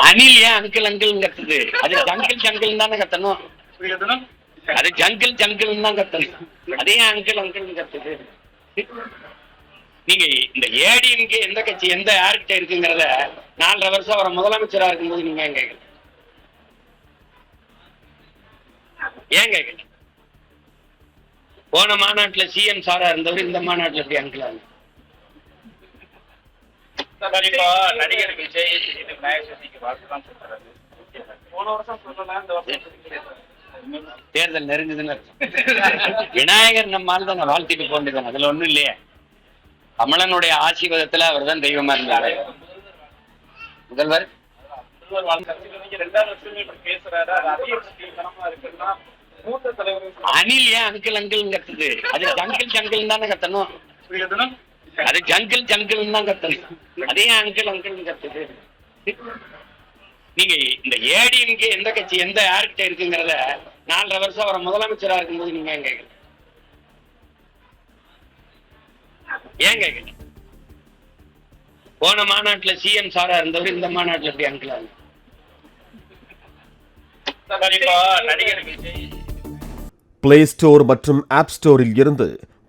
அணில் ஏன் uncle uncle கத்துது? அது ஜங்கிள் ஜங்கிள் தானே கத்தணும். அது ஜங்கிள் ஜங்கிள் தான் கத்தணும். அதே அங்கிள் அங்கிள் கத்துது? நீங்க இந்த ஏடிஎம்கே எந்த கட்சி எந்த யாருக்கிட்ட இருக்குங்கிறத நாலரை வருஷம் அவரை முதலமைச்சரா இருக்கும்போது நீங்க ஏன் கேட்கல? ஏன் கேட்கல? போன மாநாட்டுல சிஎம் சாரா இருந்தவர் இந்த மாநாட்டுல எப்படி அங்கிள் சார் இப்போ நடிகர் விஜய் இது விநாயகர் சதுர்த்திக்கு வாழ்த்துலாம் சொல்றாரு போன வருஷம் சொல்லல இந்த வருஷம் சொல்லிக்கிறேன். தேர்தல் நெருங்குதுன்னு. விநாயகர் நம்மால் தான் வாழ்த்திட்டு போண்டுதான் அதுல ஒண்ணும் இல்லையே. கமலனுடைய ஆசீர்வாதத்துல அவர் தான் தெய்வமா இருந்தாரு. முதல்வர்? அணில் ஏன் அங்கிள் அங்கிள் கத்துது? அது ஜங்கிள் ஜங்கிள் தானே கத்தணும். அது ஜங்கிள் ஜங்கிள் தான் கத்தணும் அதே அங்கிள் அங்கிள் கத்துது. நீங்க இந்த ஏடிஎம்கே எந்த கட்சி எந்த யாருக்கிட்ட இருக்குங்கிறத நாலரை வருஷம் அவரை முதலமைச்சரா இருக்கும்போது நீங்க ஏன் கேட்கல? ஏன் கேட்கல? போன மாநாட்டுல சிஎம் சாரா இருந்தவர் இந்த மாநாட்டுல எப்படி அங்கிள் பிளே ஸ்டோர் மற்றும் ஆப் ஸ்டோரில் இருந்து